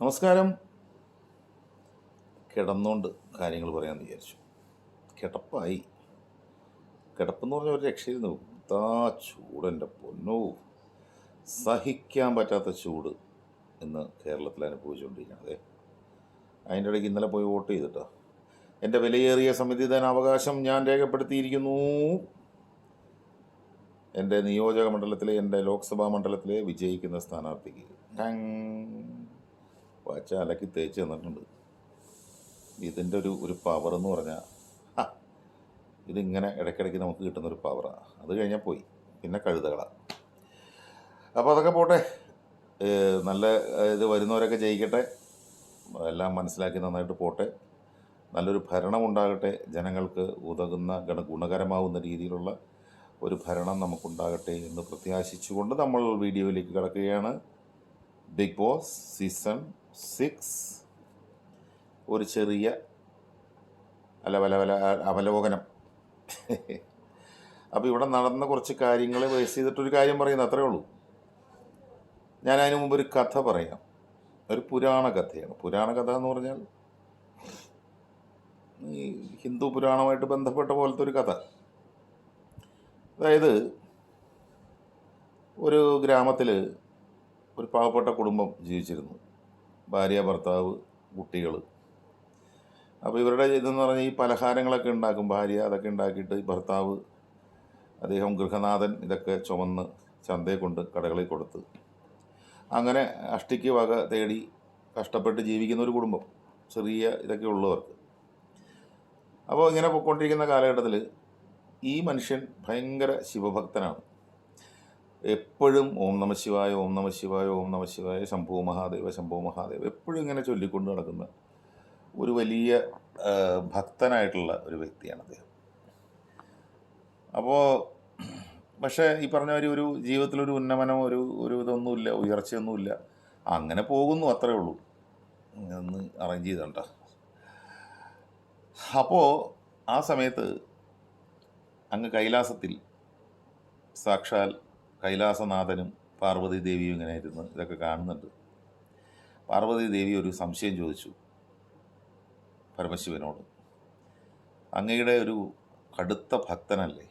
നമസ്കാരം. കിടന്നുകൊണ്ട് കാര്യങ്ങൾ പറയാമെന്ന് വിചാരിച്ചു. കിടപ്പായി. കിടപ്പെന്ന് പറഞ്ഞ ഒരു രക്ഷയിൽ താ ചൂടെന്റെ പൊന്നോ. സഹിക്കാൻ പറ്റാത്ത ചൂട് ഇന്ന് കേരളത്തിൽ അനുഭവിച്ചുകൊണ്ടിരിക്കുകയാണ്. അതെ അതിന്റെ ഇടയ്ക്ക് ഇന്നലെ പോയി വോട്ട് ചെയ്തിട്ടോ. എന്റെ വിലയേറിയ സമ്മതിദാന അവകാശം ഞാൻ രേഖപ്പെടുത്തിയിരിക്കുന്നു. എന്റെ നിയോജക മണ്ഡലത്തിലെ എന്റെ ലോക്സഭാ മണ്ഡലത്തിലെ വിജയിക്കുന്ന സ്ഥാനാർത്ഥിക്ക്. വച്ച അലക്കി തേച്ച് തന്നിട്ടുണ്ട്. ഇതിന്റെ ഒരു ഒരു പവർ എന്ന് പറഞ്ഞാൽ ഇതിങ്ങനെ ഇടയ്ക്കിടയ്ക്ക് നമുക്ക് കിട്ടുന്ന ഒരു പവറാണ് അത് കഴിഞ്ഞാൽ പോയി. പിന്നെ കഴുതകളാണ് അപ്പോൾ അതൊക്കെ പോട്ടെ. നല്ല ഇത് വരുന്നവരൊക്കെ ജയിക്കട്ടെ. എല്ലാം മനസ്സിലാക്കി നന്നായിട്ട് പോട്ടെ. നല്ലൊരു ഭരണം ഉണ്ടാകട്ടെ. ജനങ്ങൾക്ക് ഉതകുന്ന ഗണ ഗുണകരമാവുന്ന രീതിയിലുള്ള ഒരു ഭരണം നമുക്കുണ്ടാകട്ടെ എന്ന് പ്രത്യാശിച്ചുകൊണ്ട് നമ്മൾ വീഡിയോയിലേക്ക് കിടക്കുകയാണ്. ബിഗ് ബോസ് സീസൺ സിക്സ് ഒരു ചെറിയ അല്ല വല വല അവലോകനം. അപ്പോൾ ഇവിടെ നടന്ന കുറച്ച് കാര്യങ്ങൾ ബേസ് ചെയ്തിട്ടൊരു കാര്യം പറയുന്നത് അത്രേ ഉള്ളൂ. ഞാൻ അതിനു മുമ്പ് ഒരു കഥ പറയാം. ഒരു പുരാണ കഥയാണ്. പുരാണ കഥ എന്ന് പറഞ്ഞാൽ ഈ ഹിന്ദു പുരാണമായിട്ട് ബന്ധപ്പെട്ട പോലത്തെ ഒരു കഥ. അതായത് ഒരു ഗ്രാമത്തിൽ ഒരു പാവപ്പെട്ട കുടുംബം ജീവിച്ചിരുന്നു. ഭാര്യ ഭർത്താവ് കുട്ടികൾ അപ്പോൾ ഇവരുടെ ഇതെന്ന് പറഞ്ഞാൽ ഈ പലഹാരങ്ങളൊക്കെ ഉണ്ടാക്കും. ഭാര്യ അതൊക്കെ ഉണ്ടാക്കിയിട്ട് ഭർത്താവ് അദ്ദേഹം ഗൃഹനാഥൻ ഇതൊക്കെ ചുമന്ന് ചന്തയെ കൊണ്ട് കടകളിൽ കൊടുത്ത് അങ്ങനെ അഷ്ടിക്ക് വക തേടി കഷ്ടപ്പെട്ട് ജീവിക്കുന്ന ഒരു കുടുംബം ചെറിയ ഇതൊക്കെ ഉള്ളവർക്ക്. അപ്പോൾ ഇങ്ങനെ പൊയ്ക്കൊണ്ടിരിക്കുന്ന കാലഘട്ടത്തിൽ ഈ മനുഷ്യൻ ഭയങ്കര ശിവഭക്തനാണ്. എപ്പോഴും ഓം നമ ശിവായ ഓം നമ ശിവായ ഓം നമ ശിവായ ശംഭു മഹാദേവ ശംഭു മഹാദേവ എപ്പോഴും ഇങ്ങനെ ചൊല്ലിക്കൊണ്ട് നടക്കുന്ന ഒരു വലിയ ഭക്തനായിട്ടുള്ള ഒരു വ്യക്തിയാണ് അദ്ദേഹം. അപ്പോൾ പക്ഷേ ഈ പറഞ്ഞ ഒരു ഒരു ജീവിതത്തിലൊരു ഉന്നമനം ഒരു ഒരു ഇതൊന്നുമില്ല ഉയർച്ചയൊന്നുമില്ല. അങ്ങനെ പോകുന്നു അത്രേ ഉള്ളൂ. ഒന്ന് അറേഞ്ച് ചെയ്തണ്ട അപ്പോൾ ആ സമയത്ത് അങ്ങ് കൈലാസത്തിൽ സാക്ഷാൽ കൈലാസനാഥനും പാർവതി ദേവിയും ഇങ്ങനെ ഇരുന്ന് ഇതൊക്കെ കാണുന്നുണ്ട്. പാർവതി ദേവി ഒരു സംശയം ചോദിച്ചു പരമശിവനോട്. അങ്ങയുടെ ഒരു കടുത്ത ഭക്തനല്ലേ?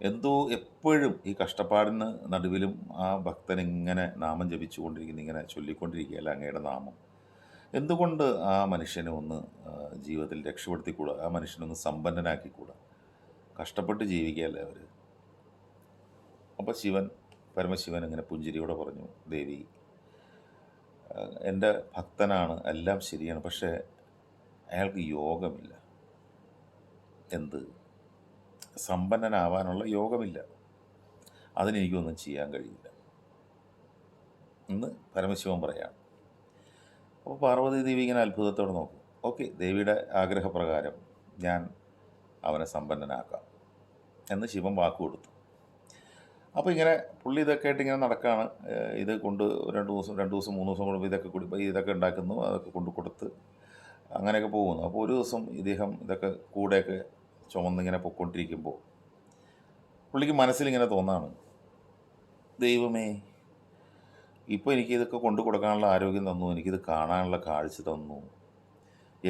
എന്തോ എപ്പോഴും ഈ കഷ്ടപ്പാടിന് നടുവിലും ആ ഭക്തൻ ഇങ്ങനെ നാമം ജപിച്ചുകൊണ്ടിരിക്കുന്നു ഇങ്ങനെ ചൊല്ലിക്കൊണ്ടിരിക്കുകയല്ല അങ്ങയുടെ നാമം. എന്തുകൊണ്ട് ആ മനുഷ്യനെ ഒന്ന് ജീവിതത്തിൽ രക്ഷപ്പെടുത്തിക്കൂടാ? ആ മനുഷ്യനൊന്ന് സമ്പന്നനാക്കിക്കൂടാ? കഷ്ടപ്പെട്ട് ജീവിക്കുകയല്ലേ അവർ അപ്പോൾ ശിവൻ പരമശിവൻ ഇങ്ങനെ പുഞ്ചിരിയോടെ പറഞ്ഞു ദേവി എന്റെ ഭക്തനാണ് എല്ലാം ശരിയാണ് പക്ഷേ അയാൾക്ക് യോഗമില്ല. എന്ത്? സമ്പന്നനാവാനുള്ള യോഗമില്ല. അതിനെനിക്കൊന്നും ചെയ്യാൻ കഴിയില്ല. എന്ന് പരമശിവൻ പറയാം അപ്പോൾ പാർവതി ദേവി ഇങ്ങനെ അത്ഭുതത്തോടെ നോക്കും. ഓക്കെ ദേവിയുടെ ആഗ്രഹപ്രകാരം ഞാൻ അവനെ സമ്പന്നനാക്കാം. എന്ന് ശിവൻ വാക്ക് കൊടുത്തു. അപ്പോൾ ഇങ്ങനെ പുള്ളി ഇതൊക്കെ ആയിട്ട് ഇങ്ങനെ നടക്കുകയാണ് ഇത് കൊണ്ട് രണ്ട് ദിവസം രണ്ട് ദിവസം മൂന്ന് ദിവസം കൂടുമ്പോൾ ഇതൊക്കെ കൂടി ഇതൊക്കെ ഉണ്ടാക്കുന്നു അതൊക്കെ കൊണ്ട് കൊടുത്ത് അങ്ങനെയൊക്കെ പോകുന്നു. അപ്പോൾ ഒരു ദിവസം ഇദ്ദേഹം ഇതൊക്കെ കൂടെയൊക്കെ ചുമന്നിങ്ങനെ പൊയ്ക്കൊണ്ടിരിക്കുമ്പോൾ പുള്ളിക്ക് മനസ്സിലിങ്ങനെ തോന്നാണ്. ദൈവമേ ഇപ്പോൾ എനിക്ക് ഇതൊക്കെ കൊണ്ടു കൊടുക്കാനുള്ള ആരോഗ്യം തന്നു എനിക്കിത് കാണാനുള്ള കാഴ്ച തന്നു.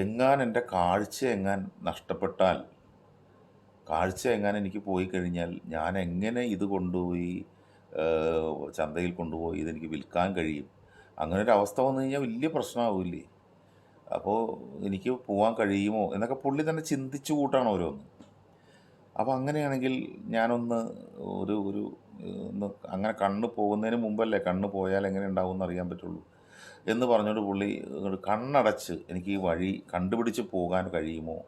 എങ്ങാൻ എന്റെ കാഴ്ച എങ്ങാൻ നഷ്ടപ്പെട്ടാൽ കാഴ്ച എങ്ങനെ എനിക്ക് പോയി കഴിഞ്ഞാൽ ഞാൻ എങ്ങനെ ഇത് കൊണ്ടുപോയി ചന്തയിൽ കൊണ്ടുപോയി ഇതെനിക്ക് വിൽക്കാൻ കഴിയും? അങ്ങനെ ഒരു അവസ്ഥ വന്നു കഴിഞ്ഞാൽ വലിയ പ്രശ്നമാവില്ലേ? അപ്പോൾ എനിക്ക് പോകാൻ കഴിയുമോ? എന്നൊക്കെ പുള്ളി തന്നെ ചിന്തിച്ചു കൂട്ടാണ് ഓരോന്ന്. അപ്പോൾ അങ്ങനെയാണെങ്കിൽ ഞാനൊന്ന് ഒരു ഒരു ഒന്ന് അങ്ങനെ കണ്ണ് പോകുന്നതിന് മുമ്പല്ലേ കണ്ണ് പോയാൽ എങ്ങനെ ഉണ്ടാവും എന്ന് അറിയാൻ പറ്റുള്ളൂ എന്ന് പറഞ്ഞുകൊണ്ട് പുള്ളി കണ്ണടച്ച് എനിക്ക് ഈ വഴി കണ്ടുപിടിച്ച് പോകാൻ കഴിയുമോ?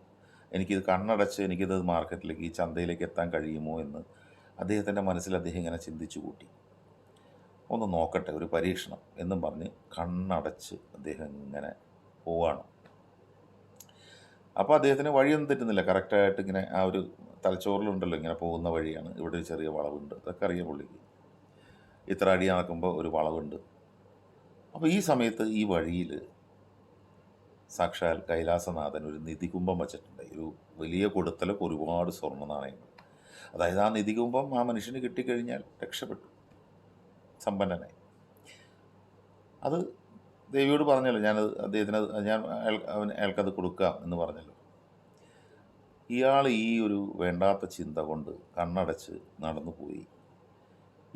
എനിക്കിത് കണ്ണടച്ച് എനിക്കിത് മാർക്കറ്റിലേക്ക് ഈ ചന്തയിലേക്ക് എത്താൻ കഴിയുമോ എന്ന് അദ്ദേഹത്തിന്റെ മനസ്സിൽ അദ്ദേഹം ഇങ്ങനെ ചിന്തിച്ചു കൂട്ടി. ഒന്ന് നോക്കട്ടെ ഒരു പരീക്ഷണം എന്നും പറഞ്ഞ് കണ്ണടച്ച് അദ്ദേഹം ഇങ്ങനെ പോവാണ്. അപ്പോൾ അദ്ദേഹത്തിന് വഴിയൊന്നും തെറ്റുന്നില്ല. കറക്റ്റായിട്ട് ഇങ്ങനെ ആ ഒരു തലച്ചോറിലുണ്ടല്ലോ ഇങ്ങനെ പോകുന്ന വഴിയാണ്. ഇവിടെ ഒരു ചെറിയ വളവുണ്ട്. അതൊക്കെ അറിയാം പുള്ളിക്ക്. ഇത്ര അടി നടക്കുമ്പോൾ ഒരു വളവുണ്ട്. അപ്പോൾ ഈ സമയത്ത് ഈ വഴിയിൽ സാക്ഷാൽ കൈലാസനാഥൻ ഒരു നിധികുംഭം വച്ചിട്ടുണ്ട്. ഒരു വലിയ കൊടുത്തലൊക്കെ ഒരുപാട് സ്വർണ നാണയങ്ങൾ. അതായത് ആ നിധികുംഭം ആ മനുഷ്യന് കിട്ടിക്കഴിഞ്ഞാൽ രക്ഷപ്പെട്ടു. സമ്പന്നനായി. അത് ദേവിയോട് പറഞ്ഞല്ലോ ഞാനത് അദ്ദേഹത്തിന് ഞാൻ അവൻ അയാൾക്കത് കൊടുക്കാം എന്ന് പറഞ്ഞല്ലോ. ഇയാൾ ഈ ഒരു വേണ്ടാത്ത ചിന്ത കൊണ്ട് കണ്ണടച്ച് നടന്നു പോയി.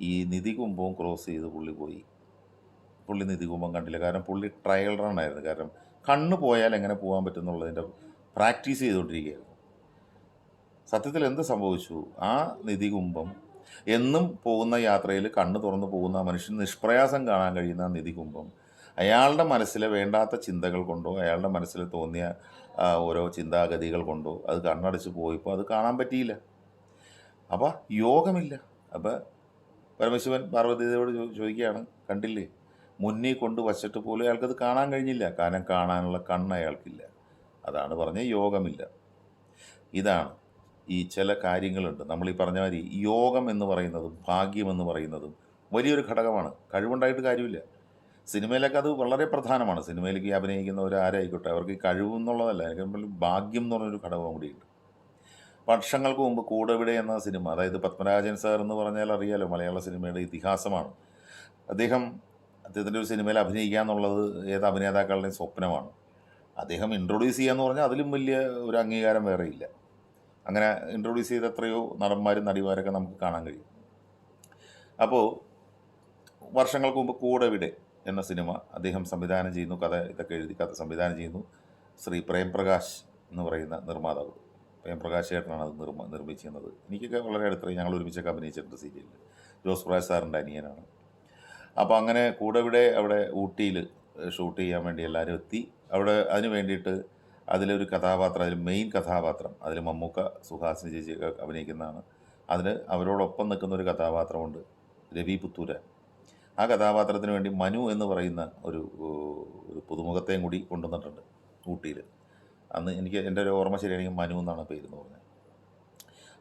ഈ നിധി കുംഭവും ക്രോസ് ചെയ്ത് പുള്ളി പോയി. പുള്ളി നിധികുംഭം കണ്ടില്ല. കാരണം പുള്ളി ട്രയൽ റൺ ആയിരുന്നു. കാരണം കണ്ണ് പോയാൽ എങ്ങനെ പോകാൻ പറ്റുന്നുള്ളതിന്റെ പ്രാക്ടീസ് ചെയ്തുകൊണ്ടിരിക്കുകയായിരുന്നു. സത്യത്തിൽ എന്ത് സംഭവിച്ചു? ആ നിധികുംഭം എന്നും പോകുന്ന യാത്രയിൽ കണ്ണ് തുറന്നു പോകുന്ന മനുഷ്യൻ നിഷ്പ്രയാസം കാണാൻ കഴിയുന്ന നിധികുംഭം നിധി കുംഭം അയാളുടെ മനസ്സിലെ വേണ്ടാത്ത ചിന്തകൾ കൊണ്ടോ അയാളുടെ മനസ്സിൽ തോന്നിയ ഓരോ ചിന്താഗതികൾ കൊണ്ടോ അത് കണ്ണടച്ച് പോയപ്പോൾ അത് കാണാൻ പറ്റിയില്ല. അപ്പോൾ യോഗമില്ല. അപ്പോൾ പരമശിവൻ പാർവതീദേവോട് ചോ- ചോദിക്കുകയാണ് കണ്ടില്ലേ? മുന്നിൽ കൊണ്ട് വച്ചിട്ട് പോലും അയാൾക്കത് കാണാൻ കഴിഞ്ഞില്ല. കാരണം കാണാനുള്ള കണ്ണ് അയാൾക്കില്ല. അതാണ് പറഞ്ഞ യോഗമില്ല. ഇതാണ് ഈ ചില കാര്യങ്ങളുണ്ട്. നമ്മൾ ഈ പറഞ്ഞ മാതിരി യോഗം എന്ന് പറയുന്നതും ഭാഗ്യം എന്ന് പറയുന്നതും വലിയൊരു ഘടകമാണ്. കഴിവുണ്ടായിട്ട് കാര്യമില്ല. സിനിമയിലൊക്കെ അത് വളരെ പ്രധാനമാണ്. സിനിമയിലേക്ക് അഭിനയിക്കുന്ന ആരായിക്കോട്ടെ അവർക്ക് കഴിവ് എന്നുള്ളതല്ല എനിക്ക് ഭാഗ്യം എന്ന് പറഞ്ഞൊരു ഘടകം കൂടിയുണ്ട്. വർഷങ്ങൾക്ക് മുമ്പ് കൂടെവിടെ എന്ന സിനിമ അതായത് പത്മരാജൻ സാർ എന്ന് പറഞ്ഞാൽ അറിയാലോ മലയാള സിനിമയുടെ ഇതിഹാസമാണ്. അദ്ദേഹം അദ്ദേഹത്തിന്റെ ഒരു സിനിമയിൽ അഭിനയിക്കുക എന്നുള്ളത് ഏത് അഭിനേതാക്കളുടെയും സ്വപ്നമാണ്. അദ്ദേഹം ഇൻട്രൊഡ്യൂസ് ചെയ്യുക എന്ന് പറഞ്ഞാൽ അതിലും വലിയ ഒരു അംഗീകാരം വേറെ ഇല്ല. അങ്ങനെ ഇൻട്രൊഡ്യൂസ് ചെയ്ത എത്രയോ നടന്മാരും നടിമാരൊക്കെ നമുക്ക് കാണാൻ കഴിയും. അപ്പോൾ വർഷങ്ങൾക്ക് മുമ്പ് കൂടെവിടെ എന്ന സിനിമ അദ്ദേഹം സംവിധാനം ചെയ്യുന്നു. കഥ ഇതൊക്കെ എഴുതി കഥ സംവിധാനം ചെയ്യുന്നു. ശ്രീ പ്രേംപ്രകാശ് എന്ന് പറയുന്ന നിർമ്മാതാവ്. പ്രേംപ്രകാശ് ചേട്ടനാണ് അത് നിർമ്മ നിർമ്മിച്ചിരുന്നത്. എനിക്കൊക്കെ വളരെ അടുത്ത ഞങ്ങൾ ഒരുമിച്ചൊക്കെ അഭിനയിച്ചിട്ടുണ്ട് സീരിയലിൽ. ജോസ് പ്രകാശ് സാറിന്റെ അനിയനാണ്. അപ്പോൾ അങ്ങനെ കൂടെവിടെ അവിടെ ഊട്ടിയിൽ ഷൂട്ട് ചെയ്യാൻ വേണ്ടി എല്ലാവരും എത്തി. അവിടെ അതിന് വേണ്ടിയിട്ട് അതിലൊരു കഥാപാത്രം അതിൽ മെയിൻ കഥാപാത്രം അതിൽ മമ്മൂക്ക സുഹാസിനി ചേച്ചിയൊക്കെ അഭിനയിക്കുന്നതാണ്. അതിന് അവരോടൊപ്പം നിൽക്കുന്ന ഒരു കഥാപാത്രമുണ്ട് രവി പുത്തൂര ആ കഥാപാത്രത്തിന് വേണ്ടി മനു എന്ന് പറയുന്ന ഒരു ഒരു പുതുമുഖത്തെയും കൂടി കൊണ്ടുവന്നിട്ടുണ്ട് ഊട്ടിയിൽ അന്ന് എനിക്ക് എന്റെ ഒരു ഓർമ്മ ശരിയാണെങ്കിൽ മനു എന്നാണ് പേര് എന്ന് പറഞ്ഞത്.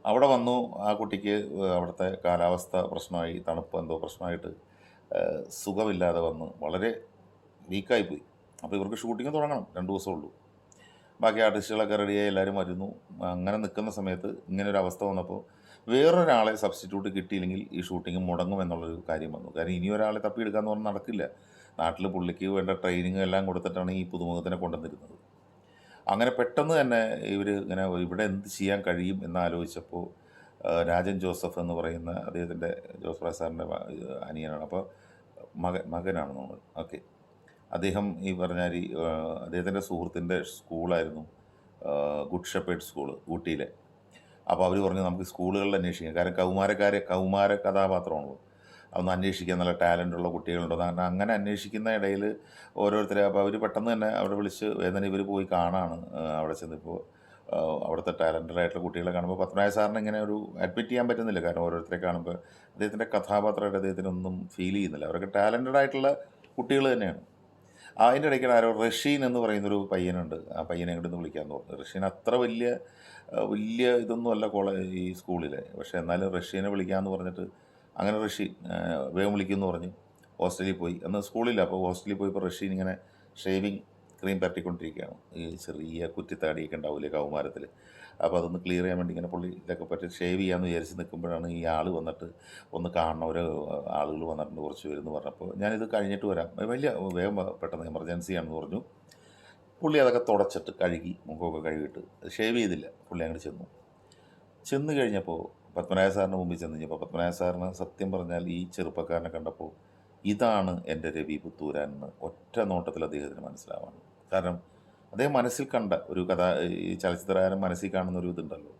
അവിടെ വന്നു ആ കുട്ടിക്ക് അവിടുത്തെ കാലാവസ്ഥ പ്രശ്നമായി തണുപ്പ് എന്തോ പ്രശ്നമായിട്ട് സുഖമില്ലാതെ വന്ന് വളരെ വീക്കായി പോയി അപ്പോൾ ഇവർക്ക് ഷൂട്ടിങ് തുടങ്ങണം രണ്ട് ദിവസമേ ഉള്ളൂ. ബാക്കി ആർട്ടിസ്റ്റുകളൊക്കെ റെഡിയായി എല്ലാവരും വരുന്നു. അങ്ങനെ നിൽക്കുന്ന സമയത്ത് ഇങ്ങനെ ഒരു അവസ്ഥ വന്നപ്പോൾ വേറൊരാളെ സബ്സ്റ്റിറ്റ്യൂട്ട് കിട്ടിയില്ലെങ്കിൽ ഈ ഷൂട്ടിംഗ് മുടങ്ങും എന്നുള്ളൊരു കാര്യം വന്നു. കാരണം ഇനി ഒരാളെ തപ്പിയെടുക്കാന്ന് പറഞ്ഞാൽ നടക്കില്ല. നാട്ടിൽ പുള്ളിക്ക് വേണ്ട ട്രെയിനിങ് എല്ലാം കൊടുത്തിട്ടാണ് ഈ പുതുമുഖത്തിനെ കൊണ്ടുവന്നിരുന്നത്. അങ്ങനെ പെട്ടെന്ന് തന്നെ ഇവർ ഇങ്ങനെ ഇവിടെ എന്ത് ചെയ്യാൻ കഴിയും എന്നാലോചിച്ചപ്പോൾ രാജൻ ജോസഫ് എന്ന് പറയുന്ന അദ്ദേഹത്തിന്റെ ജോസഫ് സാറിന്റെ അനിയനാണ്. അപ്പോൾ മകൻ മകനാണ് നമ്മൾ. ഓക്കെ. അദ്ദേഹം ഈ പറഞ്ഞ അദ്ദേഹത്തിന്റെ സുഹൃത്തിന്റെ സ്കൂളായിരുന്നു ഗുഡ് ഷെപ്പേഡ് സ്കൂൾ ഊട്ടിയിലെ. അപ്പോൾ അവർ പറഞ്ഞു നമുക്ക് സ്കൂളുകളിൽ അന്വേഷിക്കാം. കാരണം കൗമാരക്കാരെ കൗമാര കഥാപാത്രമാണല്ലോ. അതൊന്ന് അന്വേഷിക്കാൻ നല്ല ടാലന്റ് ഉള്ള കുട്ടികളുണ്ടോ. കാരണം അങ്ങനെ അന്വേഷിക്കുന്ന ഇടയിൽ ഓരോരുത്തരെ. അപ്പോൾ അവർ പെട്ടെന്ന് തന്നെ അവിടെ വിളിച്ച് വേദന ഇവർ പോയി കാണാണ് അവിടെ ചെന്നിപ്പോൾ. അവിടുത്തെ ടാലന്റഡ് ആയിട്ടുള്ള കുട്ടികളെ കാണുമ്പോൾ പത്മനായ സാറിന് ഇങ്ങനെ ഒരു അഡ്മിറ്റ് ചെയ്യാൻ പറ്റുന്നില്ല. കാരണം ഓരോരുത്തരെ കാണുമ്പോൾ അദ്ദേഹത്തിന്റെ കഥാപാത്രമായിട്ട് അദ്ദേഹത്തിനൊന്നും ഫീൽ ചെയ്യുന്നില്ല. അവരൊക്കെ ടാലന്റഡ് ആയിട്ടുള്ള കുട്ടികൾ തന്നെയാണ്. അതിന്റെ ഇടയ്ക്ക് ആരോ റഷീൻ എന്ന് പറയുന്നൊരു പയ്യനുണ്ട്. ആ പയ്യനെ ഇങ്ങോട്ട് നിന്ന് വിളിക്കാമെന്ന് പറഞ്ഞു റഷീൻ അത്ര വലിയ വലിയ ഇതൊന്നും അല്ല കോളേജ് ഈ സ്കൂളിലെ. പക്ഷേ എന്നാലും റഷീനെ വിളിക്കാമെന്ന് പറഞ്ഞിട്ട് അങ്ങനെ റഷീൻ വേഗം വിളിക്കുമെന്ന് പറഞ്ഞു ഹോസ്റ്റലിൽ പോയി. അന്ന് സ്കൂളില്ല. അപ്പോൾ ഹോസ്റ്റലിൽ പോയപ്പോൾ റഷീൻ ഇങ്ങനെ ഷേവിങ് ക്രീം പരട്ടിക്കൊണ്ടിരിക്കുകയാണ് ഈ ചെറിയ കുറ്റിത്താടിയൊക്കെ ഉണ്ടാവില്ലേ കൗമാരത്തിൽ അപ്പോൾ അതൊന്ന് ക്ലിയർ ചെയ്യാൻ വേണ്ടി ഇങ്ങനെ പുള്ളി ഇതൊക്കെ പറ്റി ഷേവ് ചെയ്യാമെന്ന് വിചാരിച്ച് നിൽക്കുമ്പോഴാണ് ഈ ആൾ വന്നിട്ട് ഒന്ന് കാണുന്ന ഒരു ആളുകൾ വന്നിട്ടുണ്ട് കുറച്ച് പേരെന്ന് പറഞ്ഞപ്പോൾ ഞാനിത് കഴിഞ്ഞിട്ട് വരാം. വലിയ വേഗം പെട്ടെന്ന് എമർജൻസി ആണെന്ന് പറഞ്ഞു. പുള്ളി അതൊക്കെ തുടച്ചിട്ട് കഴുകി മുഖമൊക്കെ കഴുകിയിട്ട് ഷേവ് ചെയ്തില്ല. പുള്ളി അങ്ങോട്ട് ചെന്നു. ചെന്ന് കഴിഞ്ഞപ്പോൾ പത്മനായ സാറിന് മുമ്പിൽ ചെന്ന് കഴിഞ്ഞപ്പോൾ പത്മനായ സാറിന് സത്യം പറഞ്ഞാൽ ഈ ചെറുപ്പക്കാരനെ കണ്ടപ്പോൾ ഇതാണ് എന്റെ രവി പുത്തൂരാൻ എന്ന് ഒറ്റ നോട്ടത്തിൽ അദ്ദേഹത്തിന് മനസ്സിലാവാണ്. കാരണം അദ്ദേഹം മനസ്സിൽ കണ്ട ഒരു കഥ ഈ ചലച്ചിത്രകാരൻ മനസ്സിൽ കാണുന്ന ഒരു ഇതുണ്ടല്ലോ.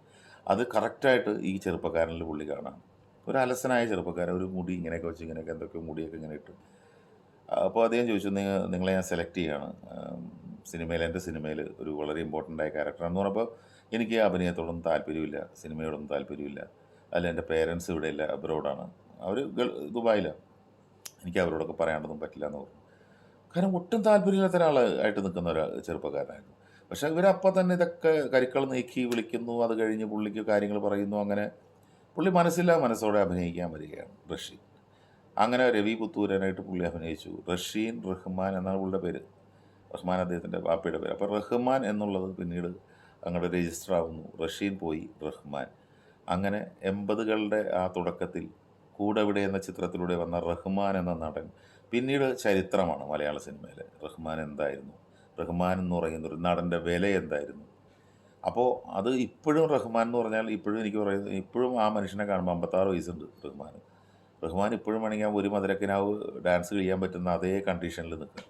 അത് കറക്റ്റായിട്ട് ഈ ചെറുപ്പക്കാരനിൽ പുള്ളി കാണാം. ഒരു അലസനായ ചെറുപ്പക്കാരൻ ഒരു മുടി ഇങ്ങനെയൊക്കെ വെച്ച് ഇങ്ങനെയൊക്കെ എന്തൊക്കെയോ മുടിയൊക്കെ ഇങ്ങനെ ഇട്ട്. അപ്പോൾ അദ്ദേഹം ചോദിച്ചു നിങ്ങൾ നിങ്ങളെ ഞാൻ സെലക്ട് ചെയ്യാണ്. സിനിമയിൽ എന്റെ സിനിമയിൽ ഒരു വളരെ ഇമ്പോർട്ടന്റ് ആയ ക്യാരക്ടറാണെന്ന് പറഞ്ഞപ്പോൾ എനിക്ക് അഭിനയത്തോടൊന്നും താല്പര്യമില്ല സിനിമയോടൊന്നും താല്പര്യമില്ല. അല്ല എന്റെ പേരൻസ് ഇവിടെയില്ല അബ്രോഡാണ് അവർ ദുബായിലാണ് എനിക്ക് അവരോടൊക്കെ പറയാനൊന്നും പറ്റില്ല എന്ന് പറഞ്ഞു. കാരണം ഒട്ടും താല്പര്യമില്ലാത്ത ഒരാൾ ആയിട്ട് നിൽക്കുന്ന ഒരു ചെറുപ്പക്കാരനായിരുന്നു. പക്ഷെ ഇവരപ്പം തന്നെ ഇതൊക്കെ കരുക്കൾ നീക്കി വിളിക്കുന്നു അത് കഴിഞ്ഞ് പുള്ളിക്ക് കാര്യങ്ങൾ പറയുന്നു അങ്ങനെ പുള്ളി മനസ്സില്ല മനസ്സോടെ അഭിനയിക്കാൻ വരികയാണ് റഷീൻ അങ്ങനെ രവി പുത്തൂരനായിട്ട് പുള്ളി അഭിനയിച്ചു. റഷീൻ റഹ്മാൻ എന്നാണ് പുള്ളിയുടെ പേര്. റഹ്മാൻ അദ്ദേഹത്തിന്റെ ബാപ്പയുടെ പേര്. അപ്പോൾ റഹ്മാൻ എന്നുള്ളത് പിന്നീട് അങ്ങോട്ട് രജിസ്റ്റർ ആവുന്നു. റഷീൻ പോയി റഹ്മാൻ. അങ്ങനെ എൺപതുകളുടെ ആ തുടക്കത്തിൽ കൂടെവിടെ എന്ന ചിത്രത്തിലൂടെ വന്ന റഹ്മാൻ എന്ന നടൻ പിന്നീട് ചരിത്രമാണ് മലയാള സിനിമയിലെ. റഹ്മാൻ എന്തായിരുന്നു? റഹ്മാൻ എന്ന് പറയുന്ന ഒരു നടന്റെ വില എന്തായിരുന്നു? അപ്പോൾ അത് ഇപ്പോഴും റഹ്മാൻ എന്ന് പറഞ്ഞാൽ ഇപ്പോഴും എനിക്ക് പറയുന്നത് ഇപ്പോഴും ആ മനുഷ്യനെ കാണുമ്പോൾ അമ്പത്താറ് വയസ്സുണ്ട് റഹ്മാൻ. റഹ്മാൻ ഇപ്പോഴും വേണമെങ്കിൽ ഒരു മധുരക്കിനാവ് ഡാൻസ് ചെയ്യാൻ പറ്റുന്ന അതേ കണ്ടീഷനിൽ നിൽക്കും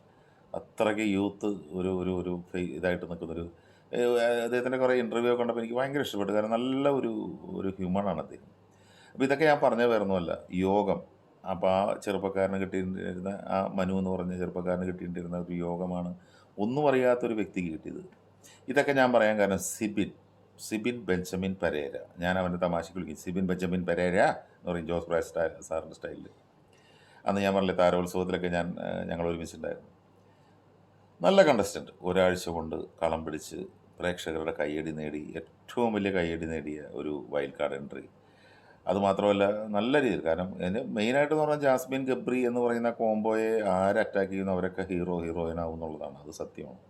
അത്രയ്ക്ക് യൂത്ത് ഒരു ഒരു ഒരു ഇതായിട്ട് നിൽക്കുന്നൊരു അദ്ദേഹത്തിന്റെ കുറേ ഇന്റർവ്യൂ ഒക്കെ കണ്ടപ്പോൾ എനിക്ക് ഭയങ്കര ഇഷ്ടപ്പെട്ടു. കാരണം നല്ല ഒരു ഒരു ഹ്യൂമൺ ആണ് അദ്ദേഹം. അപ്പോൾ ഇതൊക്കെ ഞാൻ പറഞ്ഞ വേറൊന്നുമല്ല. യോഗം. അപ്പോൾ ആ ചെറുപ്പക്കാരന് കിട്ടിയിരുന്ന ആ മനു എന്ന് പറഞ്ഞ ചെറുപ്പക്കാരന് കിട്ടിയിട്ടിരുന്ന ഒരു യോഗമാണ് ഒന്നും അറിയാത്തൊരു വ്യക്തിക്ക് കിട്ടിയത്. ഇതൊക്കെ ഞാൻ പറയാൻ കാരണം സിബിൻ. സിബിൻ ബെഞ്ചമിൻ പരേര. ഞാൻ അവന്റെ തമാശക്ക് വിളിക്കും. സിബിൻ ബെഞ്ചമിൻ പരേര എന്ന് പറയും ജോസ് ബ്രൈ സ്റ്റൈൽ സാറിന്റെ സ്റ്റൈലിൽ. അന്ന് ഞാൻ പറഞ്ഞില്ലേ താരോത്സവത്തിലൊക്കെ ഞാൻ ഞങ്ങൾ ഒരുമിച്ചുണ്ടായിരുന്നു. നല്ല കണ്ടസ്റ്റന്റ് ഒരാഴ്ച കൊണ്ട് കളം പിടിച്ച് പ്രേക്ഷകരുടെ കയ്യടി നേടി ഏറ്റവും വലിയ കയ്യടി നേടിയ ഒരു വൈൽഡ് കാർഡ് എൻട്രി അതുമാത്രമല്ല നല്ല രീതിയിൽ. കാരണം അതിന് മെയിനായിട്ട് എന്ന് പറഞ്ഞാൽ ജാസ്മിൻ ഗബ്രി എന്ന് പറയുന്ന കോംബോയെ ആര് അറ്റാക്ക് ചെയ്യുന്നവരൊക്കെ ഹീറോ ഹീറോയിൻ ആവും എന്നുള്ളതാണ്. അത് സത്യമാണ്.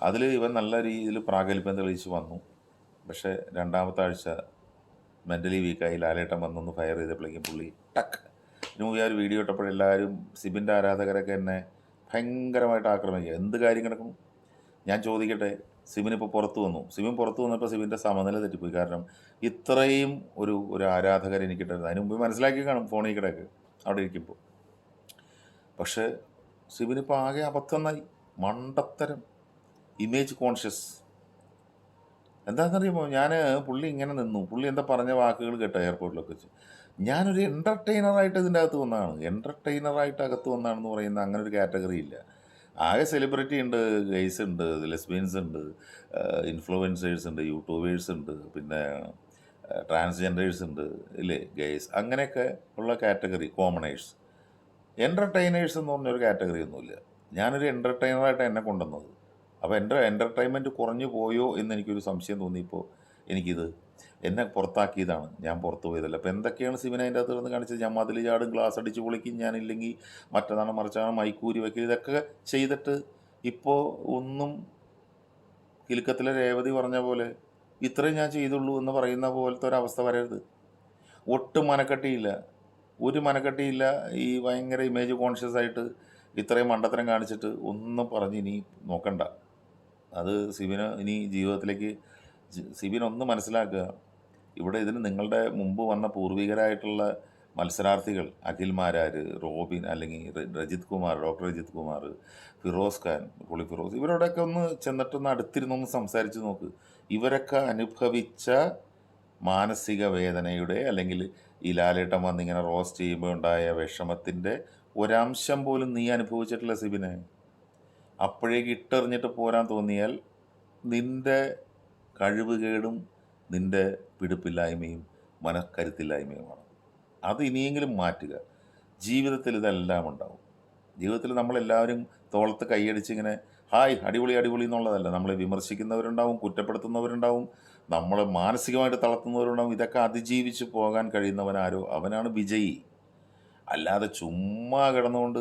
അതിൽ ഇവൻ നല്ല രീതിയിൽ പ്രാഗൽഭ്യം തെളിയിച്ച് വന്നു. പക്ഷേ രണ്ടാമത്തെ ആഴ്ച മെന്റലി വീക്കായി ലാലേട്ടൻ വന്നൊന്ന് ഫയർ ചെയ്തപ്പോഴേക്കും പുള്ളി ടക്ക് ഞാൻ ഒരു വീഡിയോ ഇട്ടപ്പോഴെല്ലാവരും സിബിന്റെ ആരാധകരൊക്കെ എന്നെ ഭയങ്കരമായിട്ട് ആക്രമിക്കുക. എന്ത് കാര്യം കിടക്കും? ഞാൻ ചോദിക്കട്ടെ? സിബിൻ ഇപ്പോൾ പുറത്തു വന്നു. സിമിൻ പുറത്തു വന്നപ്പോൾ സിമിന്റെ സമനില തെറ്റിപ്പോയി. കാരണം ഇത്രയും ഒരു ഒരു ആരാധകർ എനിക്ക് എനിക്കിട്ടായിരുന്നു അതിന് മുമ്പ് മനസ്സിലാക്കി കാണും ഫോണിൽ കിടക്ക് അവിടെ ഇരിക്കുമ്പോൾ. പക്ഷേ സിമിനിപ്പോൾ ആകെ അബദ്ധമായി. മണ്ടത്തരം. Image conscious. എന്താണെന്നറിയുമ്പോൾ ഞാൻ പുള്ളി ഇങ്ങനെ നിന്നു. പുള്ളി എന്താ പറഞ്ഞ വാക്കുകൾ കേട്ടോ എയർപോർട്ടിലൊക്കെ വെച്ച്. ഞാനൊരു എന്റർടൈനറായിട്ട് ഇതിന്റെ അകത്ത് വന്നതാണ് എന്റർടൈനറായിട്ട് അകത്ത് വന്നതാണെന്ന് പറയുന്ന അങ്ങനെ ഒരു കാറ്റഗറി ഇല്ല ആകെ സെലിബ്രിറ്റി ഉണ്ട് ഗെയ്സ് ഉണ്ട് ലെസ്ബിയൻസ് ഉണ്ട് ഇൻഫ്ലുവൻസേഴ്സ് ഉണ്ട് യൂട്യൂബേഴ്സ് ഉണ്ട് പിന്നെ ട്രാൻസ്ജെൻഡേഴ്സ് ഉണ്ട് ഇല്ലേ ഗെയ്സ് അങ്ങനെയൊക്കെ ഉള്ള കാറ്റഗറി കോമണേഴ്സ് എന്റർടൈനേഴ്സ് എന്ന് പറഞ്ഞൊരു കാറ്റഗറി ഒന്നുമില്ല. ഞാനൊരു എന്റർടൈനറായിട്ട് എന്നെ കൊണ്ടുവന്നത്. അപ്പോൾ എന്റെ എന്റർടൈൻമെന്റ് കുറഞ്ഞു പോയോ എന്ന് എനിക്കൊരു സംശയം തോന്നിയപ്പോൾ എനിക്കിത് എന്നെ പുറത്താക്കിയതാണ്. ഞാൻ പുറത്തു പോയതല്ല. അപ്പോൾ എന്തൊക്കെയാണ് സിവിന അതിന്റെ അകത്ത് നിന്ന് കാണിച്ചത്? ഞാൻ മതിൽ ചാടും ഗ്ലാസ് അടിച്ച് പൊളിക്കും ഞാനില്ലെങ്കിൽ മറ്റതാണ് മറിച്ചാണ് മൈക്കൂരി വയ്ക്കൽ ഇതൊക്കെ ചെയ്തിട്ട് ഇപ്പോൾ ഒന്നും കിലുക്കത്തിലെ രേവതി പറഞ്ഞ പോലെ ഇത്രയും ഞാൻ ചെയ്തുള്ളൂ എന്ന് പറയുന്ന പോലത്തെ ഒരവസ്ഥ വരരുത്. ഒട്ടും മനക്കെട്ടിയില്ല. ഒരു മനക്കെട്ടിയില്ല ഈ ഭയങ്കര ഇമേജ് കോൺഷ്യസ് ആയിട്ട് ഇത്രയും മണ്ടത്തരം കാണിച്ചിട്ട് ഒന്നും പറഞ്ഞ് ഇനി നോക്കണ്ട. അത് സിബിന് ഇനി ജീവിതത്തിലേക്ക് സിബിൻ ഒന്ന് മനസ്സിലാക്കുക. ഇവിടെ ഇതിന് നിങ്ങളുടെ മുമ്പ് വന്ന പൂർവികരായിട്ടുള്ള മത്സരാർത്ഥികൾ അഖിൽ മാരാർ റോബിൻ അല്ലെങ്കിൽ രജിത് കുമാർ ഡോക്ടർ രജിത് കുമാർ ഫിറോസ് ഖാൻ പുളി ഫിറോസ് ഇവരോടൊക്കെ ഒന്ന് ചെന്നിട്ടൊന്ന് അടുത്തിരുന്നൊന്ന് സംസാരിച്ച് നോക്ക്. ഇവരൊക്കെ അനുഭവിച്ച മാനസിക വേദനയുടെ അല്ലെങ്കിൽ ഈ ലാലേട്ടൻ വന്നിങ്ങനെ റോസ്റ്റ് ചെയ്യുമ്പോൾ ഉണ്ടായ വിഷമത്തിന്റെ ഒരംശം പോലും നീ അനുഭവിച്ചിട്ടില്ല സിബിനെ. അപ്പോഴേക്ക് ഇട്ടെറിഞ്ഞിട്ട് പോരാൻ തോന്നിയാൽ നിന്റെ കഴിവുകേടും നിന്റെ പിടിപ്പില്ലായ്മയും മനക്കരുത്തില്ലായ്മയുമാണ്. അത് ഇനിയെങ്കിലും മാറ്റുക. ജീവിതത്തിൽ ഇതെല്ലാം ഉണ്ടാവും. ജീവിതത്തിൽ നമ്മളെല്ലാവരും തോളത്ത് കൈയടിച്ച് ഇങ്ങനെ ഹായ് അടിപൊളി അടിപൊളി എന്നുള്ളതല്ല. നമ്മളെ വിമർശിക്കുന്നവരുണ്ടാവും കുറ്റപ്പെടുത്തുന്നവരുണ്ടാവും നമ്മളെ മാനസികമായിട്ട് തളർത്തുന്നവരുണ്ടാവും. ഇതൊക്കെ അതിജീവിച്ച് പോകാൻ കഴിയുന്നവൻ ആരോ അവനാണ് വിജയി. അല്ലാതെ ചുമ്മാ കിടന്നുകൊണ്ട്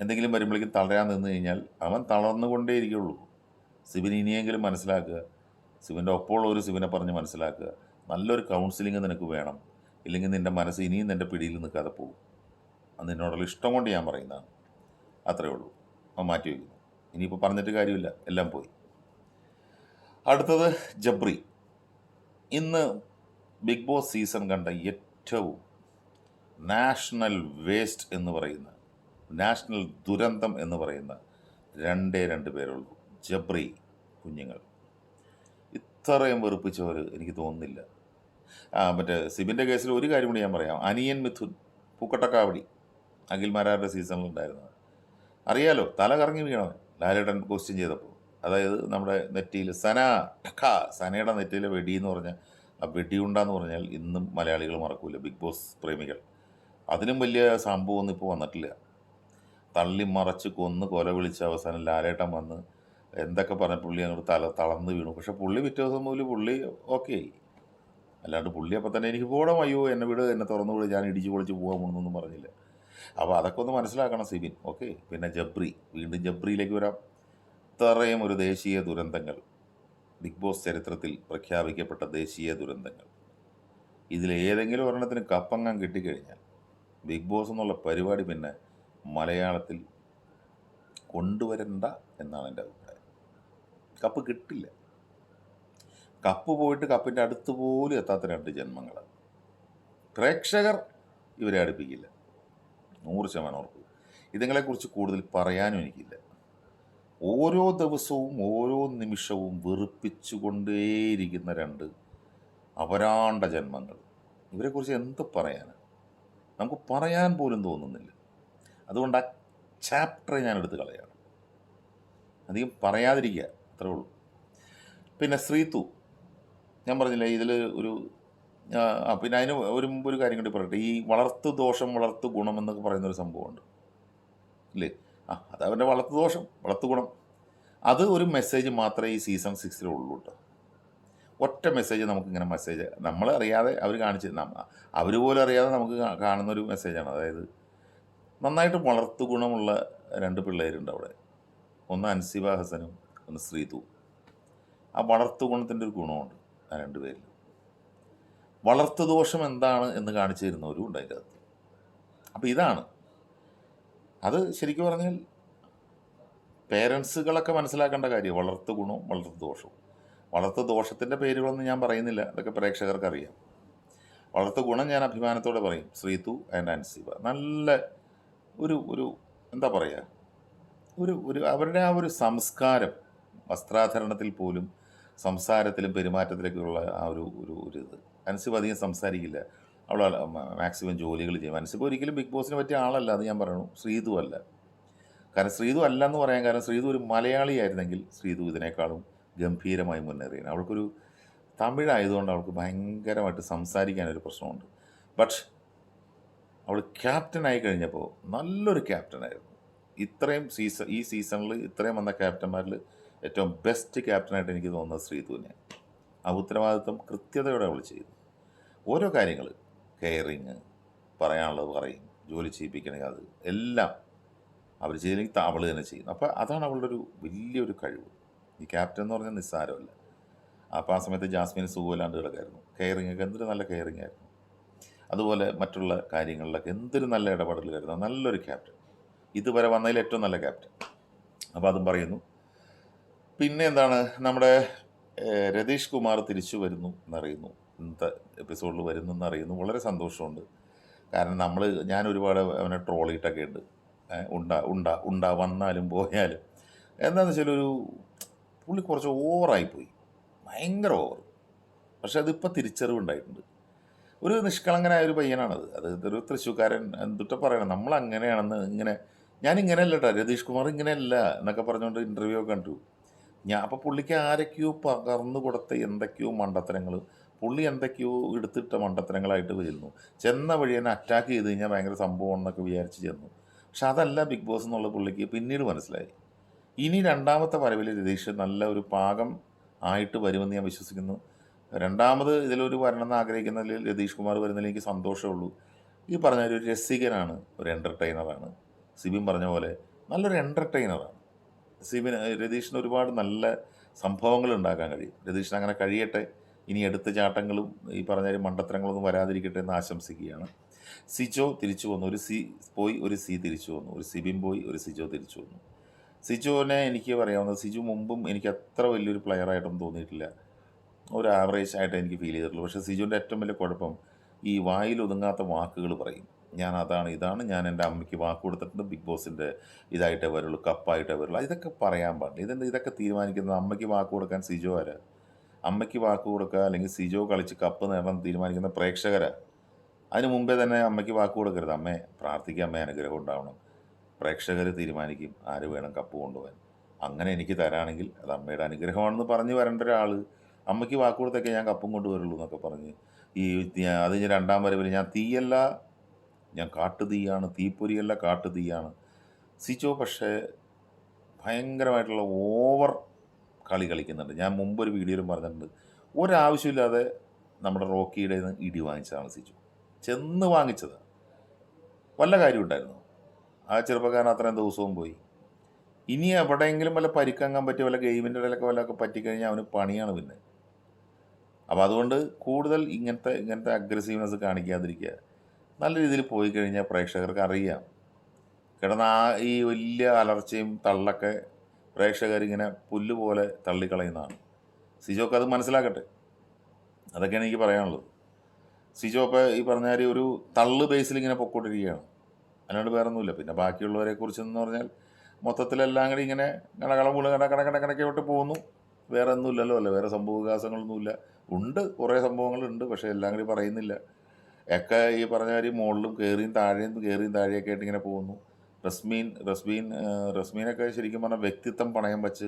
എന്തെങ്കിലും വരുമ്പോഴേക്കും തളരാൻ നിന്ന് കഴിഞ്ഞാൽ അവൻ തളർന്നുകൊണ്ടേയിരിക്കുള്ളൂ. സിബിൻ ഇനിയെങ്കിലും മനസ്സിലാക്കുക. സിബിന്റെ ഒപ്പമുള്ള ഒരു സിബിനെ പറഞ്ഞ് മനസ്സിലാക്കുക. നല്ലൊരു കൗൺസിലിംഗ് നിനക്ക് വേണം. ഇല്ലെങ്കിൽ നിന്റെ മനസ്സ് ഇനിയും നിന്റെ പിടിയിൽ നിൽക്കാതെ പോകും. അത് നിന്നോടുള്ള ഇഷ്ടം കൊണ്ട് ഞാൻ പറയുന്നതാണ്. അത്രയേ ഉള്ളൂ. അവൻ മാറ്റി വയ്ക്കുന്നു. ഇനിയിപ്പോൾ പറഞ്ഞിട്ട് കാര്യമില്ല. എല്ലാം പോയി. അടുത്തത് ജബ്രി. ഇന്ന് ബിഗ് ബോസ് സീസൺ കണ്ട ഏറ്റവും നാഷണൽ വേസ്റ്റ് എന്ന് പറയുന്ന നാഷണൽ ദുരന്തം എന്ന് പറയുന്ന രണ്ടേ രണ്ട് പേരുള്ളൂ ജബ്രി കുഞ്ഞുങ്ങൾ. ഇത്രയും വെറുപ്പിച്ചവർ എനിക്ക് തോന്നുന്നില്ല. ആ മറ്റേ സിബിന്റെ കേസിൽ ഒരു കാര്യം കൂടി ഞാൻ പറയാം. അനിയൻ മിഥുൻ പൂക്കട്ടക്കാവടി അഖിൽമാരാരുടെ സീസണിലുണ്ടായിരുന്നത് അറിയാലോ തല കറങ്ങി വീണവൻ ലാലേട്ടൻ ക്വസ്റ്റ്യൻ ചെയ്തപ്പോൾ. അതായത് നമ്മുടെ നെറ്റിയിൽ സന ടക്ക സനയുടെ നെറ്റിയിലെ വെടി എന്ന് പറഞ്ഞാൽ ആ വെടിയുണ്ടെന്ന് പറഞ്ഞാൽ ഇന്നും മലയാളികൾ മറക്കൂല. ബിഗ് ബോസ് പ്രേമികൾ. അതിനും വലിയ സംഭവമൊന്നും ഇപ്പോൾ വന്നിട്ടില്ല. തള്ളി മറച്ച് കൊന്ന് കൊല വിളിച്ച് അവസാനം ലാലേട്ടൻ വന്ന് എന്തൊക്കെ പറഞ്ഞ പുള്ളി അങ്ങോട്ട് തല തളർന്ന് വീണു. പക്ഷെ പുള്ളി പിറ്റേ ദിവസം മുതൽ പുള്ളി ഓക്കെ ആയി അല്ലാണ്ട് പുള്ളി അപ്പം തന്നെ എനിക്ക് പോകണം അയ്യോ എന്നെ വീട് എന്നെ തുറന്നു വിട് ഞാൻ ഇടിച്ച് പൊളിച്ച് പോകാൻ പോകണമെന്നൊന്നും പറഞ്ഞില്ല. അപ്പോൾ അതൊക്കെ ഒന്ന് മനസ്സിലാക്കണം സിബിൻ. ഓക്കെ പിന്നെ ജബ്രി. വീണ്ടും ജബ്രിയിലേക്ക് വരാം. ഇത്രയും ഒരു ദേശീയ ദുരന്തങ്ങൾ. ബിഗ് ബോസ് ചരിത്രത്തിൽ പ്രഖ്യാപിക്കപ്പെട്ട ദേശീയ ദുരന്തങ്ങൾ. ഇതിലേതെങ്കിലും ഒരെണ്ണത്തിന് കപ്പങ്ങം കിട്ടിക്കഴിഞ്ഞാൽ ബിഗ് ബോസ് എന്നുള്ള പരിപാടി പിന്നെ മലയാളത്തിൽ കൊണ്ടുവരണ്ട എന്നാണ് എന്റെ അഭിപ്രായം. കപ്പ് കിട്ടില്ല. കപ്പ് പോയിട്ട് കപ്പിന്റെ അടുത്ത് പോലും എത്താത്ത രണ്ട് ജന്മങ്ങൾ പ്രേക്ഷകർ ഇവരെ അടുപ്പിക്കില്ല. നൂറ് ശതമാനം ഉറപ്പ്. ഇതുങ്ങളെക്കുറിച്ച് കൂടുതൽ പറയാനും എനിക്കില്ല. ഓരോ ദിവസവും ഓരോ നിമിഷവും വെറുപ്പിച്ചുകൊണ്ടേയിരിക്കുന്ന രണ്ട് അപരാണ്ട ജന്മങ്ങൾ. ഇവരെക്കുറിച്ച് എന്ത് പറയാനാണ് നമുക്ക് പറയാൻ പോലും തോന്നുന്നില്ല. അതുകൊണ്ട് ആ ചാപ്റ്റർ ഞാൻ എടുത്ത് കളയാണ്. അധികം പറയാതിരിക്കുക. അത്രേ ഉള്ളൂ. പിന്നെ ശ്രീതു ഞാൻ പറഞ്ഞില്ലേ ഇതിൽ ഒരു ആ പിന്നെ അതിന് ഒരു മുമ്പ് ഒരു കാര്യം കൂടി പറയട്ടെ. ഈ വളർത്തു ദോഷം വളർത്തു ഗുണം എന്നൊക്കെ പറയുന്ന ഒരു സംഭവമുണ്ട്. ഇല്ലേ? ആ അത് അവന്റെ വളർത്തു ദോഷം വളർത്തു ഗുണം. അത് ഒരു മെസ്സേജ് മാത്രമേ ഈ സീസൺ സിക്സിലുള്ളൂ കേട്ടോ ഒറ്റ മെസ്സേജ് നമുക്കിങ്ങനെ മെസ്സേജ് നമ്മൾ അറിയാതെ അവർ കാണിച്ച് അവർ പോലും അറിയാതെ നമുക്ക് കാണുന്നൊരു മെസ്സേജാണ് അതായത് നന്നായിട്ട് വളർത്തു ഗുണമുള്ള രണ്ട് പിള്ളേരുണ്ട് അവിടെ. ഒന്ന് അൻസിബ ഹസനും ഒന്ന് സ്ത്രീത്വം ആ വളർത്തു ഗുണത്തിന്റെ ഒരു ഗുണമുണ്ട് ആ രണ്ട് പേരിൽ വളർത്തു ദോഷം എന്താണ് എന്ന് കാണിച്ചു തരുന്നവരും ഉണ്ട് അതിന്റെ അകത്ത്. അപ്പോൾ ഇതാണ്. അത് ശരിക്കും പറഞ്ഞാൽ പേരൻസുകളൊക്കെ മനസ്സിലാക്കേണ്ട കാര്യം വളർത്തു ഗുണവും വളർത്തു ദോഷവും. വളർത്തു ദോഷത്തിന്റെ പേരുകളൊന്നും ഞാൻ പറയുന്നില്ല. അതൊക്കെ പ്രേക്ഷകർക്ക് അറിയാം വളർത്തു ഗുണം ഞാൻ അഭിമാനത്തോടെ പറയും. ശ്രീതു ആൻഡ് ആൻസീവ നല്ല ഒരു ഒരു എന്താ പറയുക? ഒരു ഒരു അവരുടെ ആ ഒരു സംസ്കാരം വസ്ത്രാധരണത്തിൽ പോലും സംസാരത്തിലും പെരുമാറ്റത്തിലൊക്കെയുള്ള ആ ഒരു ഒരു ഒരു ഇത്. അൻസിബ അധികം സംസാരിക്കില്ല. അവൾ മാക്സിമം ജോലികൾ ചെയ്യും. അൻസിബ ഒരിക്കലും ബിഗ് ബോസിന് പറ്റിയ ആളല്ല അത് ഞാൻ പറയണു. ശ്രീതു അല്ല. കാരണം ശ്രീതു അല്ല എന്ന് പറയാൻ കാരണം ശ്രീതു ഒരു മലയാളിയായിരുന്നെങ്കിൽ ശ്രീതു ഇതിനേക്കാളും ഗംഭീരമായി മുന്നേറിയാണ് അവൾക്കൊരു തമിഴായതുകൊണ്ട് അവൾക്ക് ഭയങ്കരമായിട്ട് സംസാരിക്കാനൊരു പ്രശ്നമുണ്ട്. ബട്ട് അവൾ ക്യാപ്റ്റനായി കഴിഞ്ഞപ്പോൾ നല്ലൊരു ക്യാപ്റ്റനായിരുന്നു ഇത്രയും സീസൺ ഈ സീസണിൽ ഇത്രയും വന്ന ക്യാപ്റ്റന്മാരിൽ ഏറ്റവും ബെസ്റ്റ് ക്യാപ്റ്റനായിട്ട് എനിക്ക് തോന്നുന്നത് ശ്രീധുവിനെയാണ് ആ ഉത്തരവാദിത്വം കൃത്യതയോടെ അവൾ ചെയ്തു. ഓരോ കാര്യങ്ങൾ കെയറിങ് പറയാനുള്ളത് പറയും ജോലി ചെയ്യിപ്പിക്കണമെങ്കിൽ അത് എല്ലാം അവർ ചെയ്തില്ലെങ്കിൽ അവൾ തന്നെ ചെയ്യുന്നു അപ്പോൾ അതാണ് അവളുടെ ഒരു വലിയൊരു കഴിവ്. ഈ ക്യാപ്റ്റൻ എന്ന് പറഞ്ഞാൽ നിസ്സാരമല്ല. അപ്പോൾ ആ സമയത്ത് ജാസ്മിന് സുഖമില്ലാണ്ട് കിടക്കായിരുന്നു. കെയറിങ് ഒക്കെ എന്തൊരു നല്ല കെയറിങ് ആയിരുന്നു. അതുപോലെ മറ്റുള്ള കാര്യങ്ങളിലൊക്കെ എന്തൊരു നല്ല ഇടപെടലായിരുന്നു നല്ലൊരു ക്യാപ്റ്റൻ ഇതുവരെ വന്നതിൽ ഏറ്റവും നല്ല ക്യാപ്റ്റൻ അപ്പോൾ അതും പറയുന്നു പിന്നെ എന്താണ് നമ്മുടെ രതീഷ് കുമാർ തിരിച്ചു വരുന്നു എന്നറിയുന്നു. ഇന്നത്തെ എപ്പിസോഡിൽ വരുന്നു എന്നറിയുന്നു വളരെ സന്തോഷമുണ്ട്. കാരണം നമ്മൾ ഞാൻ ഒരുപാട് അവനെ ട്രോളിയിട്ടൊക്കെ ഉണ്ട്. ഉണ്ട ഉണ്ടാ ഉണ്ടാ വന്നാലും പോയാലും. എന്താണെന്ന് വെച്ചാൽ ഒരു പുള്ളി കുറച്ച് ഓവറായിപ്പോയി ഭയങ്കര ഓവർ. പക്ഷെ അതിപ്പോൾ തിരിച്ചറിവുണ്ടായിട്ടുണ്ട്. ഒരു നിഷ്കളങ്കനായ ഒരു പയ്യനാണത്. അത് ഒരു തൃശ്ശൂക്കാരൻ എന്തുട്ട പറയണം. നമ്മൾ അങ്ങനെയാണെന്ന് ഇങ്ങനെ ഞാൻ ഇങ്ങനെയല്ല കേട്ടോ രതീഷ് കുമാർ ഇങ്ങനെയല്ല എന്നൊക്കെ പറഞ്ഞുകൊണ്ട് ഇന്റർവ്യൂ ഒക്കെ കണ്ടു. ഞാൻ അപ്പോൾ പുള്ളിക്ക് ആരൊക്കെയോ പകർന്നു കൊടുത്ത എന്തൊക്കെയോ മണ്ടത്തരങ്ങൾ പുള്ളി എന്തൊക്കെയോ എടുത്തിട്ട മണ്ടത്തരങ്ങളായിട്ട് വരുന്നു. ചെന്ന വഴി എന്നെ അറ്റാക്ക് ചെയ്ത് കഴിഞ്ഞാൽ ഭയങ്കര സംഭവം എന്നൊക്കെ വിചാരിച്ച് ചെന്നു. പക്ഷെ അതല്ല ബിഗ് ബോസ് എന്നുള്ള പുള്ളിക്ക് പിന്നീട് മനസ്സിലായി. ഇനി രണ്ടാമത്തെ വരവിൽ രതീഷ് നല്ല ഒരു പാകം ആയിട്ട് വരുമെന്ന് ഞാൻ വിശ്വസിക്കുന്നു. രണ്ടാമത് ഇതിലൊരു വരണമെന്ന് ആഗ്രഹിക്കുന്നതിൽ രതീഷ് കുമാർ വരുന്നതിൽ എനിക്ക് സന്തോഷമുള്ളൂ ഈ പറഞ്ഞ ഒരു രസികനാണ് ഒരു എന്റർടൈനറാണ് സിബിൻ പറഞ്ഞ പോലെ നല്ലൊരു എന്റർടൈനറാണ് സിബിന് രതീഷിന് ഒരുപാട് നല്ല സംഭവങ്ങൾ ഉണ്ടാക്കാൻ കഴിയും. രതീഷിന് അങ്ങനെ കഴിയട്ടെ. ഇനി എടുത്ത ചാട്ടങ്ങളും ഈ പറഞ്ഞ മണ്ടത്തരങ്ങളൊന്നും വരാതിരിക്കട്ടെ എന്ന് ആശംസിക്കുകയാണ്. സിജോ തിരിച്ചു വന്നു. ഒരു സി പോയി ഒരു സി തിരിച്ചു വന്നു. ഒരു സിബിൻ പോയി ഒരു സിജോ തിരിച്ചു വന്നു. സിജോനെ എനിക്ക് പറയാവുന്നത് സിജു മുമ്പും എനിക്ക് അത്ര വലിയൊരു പ്ലെയർ ആയിട്ടൊന്നും തോന്നിയിട്ടില്ല. ഒരു ആവറേജ് ആയിട്ട് എനിക്ക് ഫീൽ ചെയ്തിട്ടുള്ളൂ. പക്ഷേ സിജുവിന്റെ ഏറ്റവും വലിയ കുഴപ്പം ഈ വായിൽ ഒതുങ്ങാത്ത വാക്കുകൾ പറയും. ഞാൻ അതാണ് ഇതാണ് ഞാൻ എന്റെ അമ്മയ്ക്ക് വാക്ക് കൊടുത്തിട്ടുണ്ട് ബിഗ് ബോസിന്റെ ഇതായിട്ടേ വരുള്ളൂ കപ്പായിട്ടേ വരുള്ളൂ. ഇതൊക്കെ പറയാൻ പാടില്ല. ഇതെന്താ ഇതൊക്കെ തീരുമാനിക്കുന്നത് അമ്മയ്ക്ക് വാക്ക് കൊടുക്കാൻ സിജോ ആരാ? അമ്മയ്ക്ക് വാക്ക് കൊടുക്കുക അല്ലെങ്കിൽ സിജോ കളിച്ച് കപ്പ് നേടണം തീരുമാനിക്കുന്ന പ്രേക്ഷകരാ? അതിന് മുമ്പേ തന്നെ അമ്മയ്ക്ക് വാക്ക് കൊടുക്കരുത്. അമ്മേ പ്രാർത്ഥിക്കുക അമ്മേ അനുഗ്രഹം ഉണ്ടാവണം. പ്രേക്ഷകർ തീരുമാനിക്കും ആര് വേണം കപ്പ് കൊണ്ടുപോകാൻ. അങ്ങനെ എനിക്ക് തരാണെങ്കിൽ അത് അമ്മയുടെ അനുഗ്രഹമാണെന്ന് പറഞ്ഞു വരേണ്ട ഒരാൾ അമ്മയ്ക്ക് വാക്ക് കൊടുത്തൊക്കെ ഞാൻ കപ്പും കൊണ്ടുവരുള്ളൂ എന്നൊക്കെ പറഞ്ഞ് ഈ അത് ഞാൻ രണ്ടാം വരവിൽ ഞാൻ തീയല്ല ഞാൻ കാട്ടുതീയാണ് തീപ്പൊരിയല്ല കാട്ടുതീയാണ്. സിജോ പക്ഷേ ഭയങ്കരമായിട്ടുള്ള ഓവർ കളി കളിക്കുന്നുണ്ട്. ഞാൻ മുമ്പ് ഒരു വീഡിയോയിലും പറഞ്ഞിട്ടുണ്ട്. ഒരാവശ്യമില്ലാതെ നമ്മുടെ റോക്കിയുടെ ഇടി വാങ്ങിച്ചതാണ് സിജു. ചെന്ന് വാങ്ങിച്ചത്. വല്ല കാര്യം ഉണ്ടായിരുന്നു? ആ ചെറുപ്പക്കാരൻ അത്രയും ദിവസവും പോയി. ഇനി എവിടെയെങ്കിലും വല്ല പരിക്കങ്ങാൻ പറ്റിയ വല്ല ഗെയിമിന്റെ ഇടയിലൊക്കെ വല്ലതൊക്കെ പറ്റിക്കഴിഞ്ഞാൽ അവന് പണിയാണ് പിന്നെ. അപ്പോൾ അതുകൊണ്ട് കൂടുതൽ ഇങ്ങനത്തെ ഇങ്ങനത്തെ അഗ്രസീവ്നെസ് കാണിക്കാതിരിക്കുക. നല്ല രീതിയിൽ പോയി കഴിഞ്ഞാൽ പ്രേക്ഷകർക്ക് അറിയാം. കിടന്ന ആ ഈ വലിയ അലർച്ചയും തള്ളൊക്കെ പ്രേക്ഷകരിങ്ങനെ പുല്ല് പോലെ തള്ളിക്കളയുന്നതാണ്. സിജോക്ക് അത് മനസ്സിലാക്കട്ടെ. അതൊക്കെയാണ് എനിക്ക് പറയാനുള്ളത്. സിജോ ഇപ്പോൾ ഈ പറഞ്ഞാൽ ഒരു തള്ള് ബേസിൽ ഇങ്ങനെ പൊക്കോണ്ടിരിക്കുകയാണ്. അല്ലാണ്ട് വേറെ ഒന്നുമില്ല പിന്നെ ബാക്കിയുള്ളവരെ കുറിച്ചെന്ന് പറഞ്ഞാൽ മൊത്തത്തിലെല്ലാം കൂടി ഇങ്ങനെ കടകളമുള്ള കട കട കട കടക്കോട്ട് പോകുന്നു. വേറെ ഒന്നുമില്ലല്ലോ അല്ലേ? വേറെ സംഭവ വികാസങ്ങളൊന്നുമില്ല ഉണ്ട് കുറേ സംഭവങ്ങളുണ്ട് പക്ഷേ എല്ലാം കൂടി പറയുന്നില്ല. ഒക്കെ ഈ പറഞ്ഞ കാര്യം മുകളിലും കയറിയും താഴെയും കയറിയും താഴെയൊക്കെ ആയിട്ട് ഇങ്ങനെ പോകുന്നു. റസ്മീൻ റസ്മീൻ റസ്മീനൊക്കെ ശരിക്കും പറഞ്ഞാൽ വ്യക്തിത്വം പണയം വെച്ച്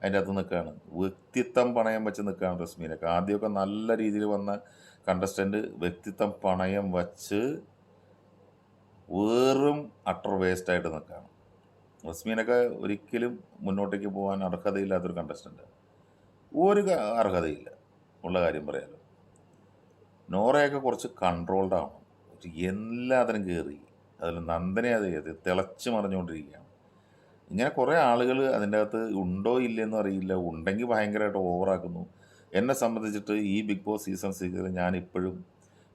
അതിന്റെ അകത്ത് നിൽക്കുകയാണ് വ്യക്തിത്വം പണയം വെച്ച് നിൽക്കുകയാണ് റസ്മീനൊക്കെ. ആദ്യമൊക്കെ നല്ല രീതിയിൽ വന്ന കണ്ടസ്റ്റന്റ് വ്യക്തിത്വം പണയം വച്ച് വേറും അട്ടർ വേസ്റ്റായിട്ട് നിൽക്കുകയാണ് റസ്മീനൊക്കെ ഒരിക്കലും മുന്നോട്ടേക്ക് പോകാൻ അർഹതയില്ലാത്തൊരു കണ്ടസ്റ്റന്റ് ഒരു അർഹതയില്ല. ഉള്ള കാര്യം പറയാലോ. നോറയൊക്കെ കുറച്ച് കൺട്രോൾഡ് ആവണം എല്ലാത്തിനും കയറി അതിൽ നന്ദനെ അത് ചെയ്ത് തിളച്ച് മറിഞ്ഞുകൊണ്ടിരിക്കുകയാണ്. ഇങ്ങനെ കുറേ ആളുകൾ അതിന്റെ അകത്ത് ഉണ്ടോ ഇല്ലെന്നും അറിയില്ല. ഉണ്ടെങ്കിൽ ഭയങ്കരമായിട്ട് ഓവറാക്കുന്നു എന്നെ സംബന്ധിച്ചിട്ട് ഈ ബിഗ് ബോസ് സീസൺ സിക്സിൽ ഞാൻ ഇപ്പോഴും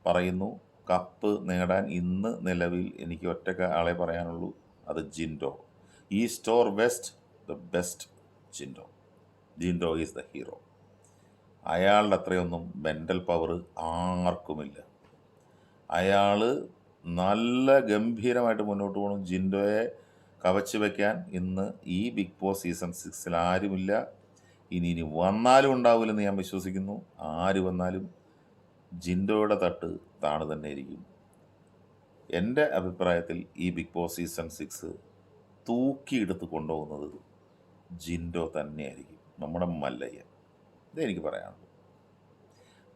പറയുന്നു കപ്പ് നേടാൻ ഇന്ന് നിലവിൽ എനിക്ക് ഒറ്റ ആളെ പറയാനുള്ളൂ. അത് ജിൻഡോ. ഈ store west the best Jindo. Jindo is the hero അയാളുടെ അത്രയൊന്നും മെന്റൽ പവർ ആർക്കുമില്ല. അയാൾ നല്ല ഗംഭീരമായിട്ട് മുന്നോട്ട് പോകണം ജിൻഡോയെ കവച്ചു വയ്ക്കാൻ ഇന്ന് ഈ ബിഗ് ബോസ് സീസൺ സിക്സിൽ ആരുമില്ല. ഇനി ഇനി വന്നാലും ഉണ്ടാവില്ലെന്ന് ഞാൻ വിശ്വസിക്കുന്നു. ആര് വന്നാലും ജിൻഡോയുടെ തട്ട് താണ് തന്നെ ഇരിക്കും എന്റെ അഭിപ്രായത്തിൽ ഈ ബിഗ് ബോസ് സീസൺ സിക്സ് തൂക്കിയെടുത്ത് കൊണ്ടുപോകുന്നത് ജിൻഡോ തന്നെയായിരിക്കും. നമ്മുടെ മല്ലയ്യ ഇതെനിക്ക് പറയാനുള്ളൂ.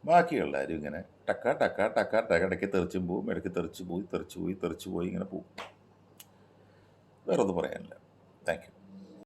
ബാക്കിയുള്ള ആരും ഇങ്ങനെ ടക്ക ടക്ക ടക്ക ടക്ക ഇടയ്ക്ക് തെറിച്ചും പോവും ഇടയ്ക്ക് തെറിച്ച് പോയി തെറിച്ച് പോയി തെറിച്ച് പോയി ഇങ്ങനെ പോവും. വേറെ ഒന്നും പറയാനില്ല. Thank you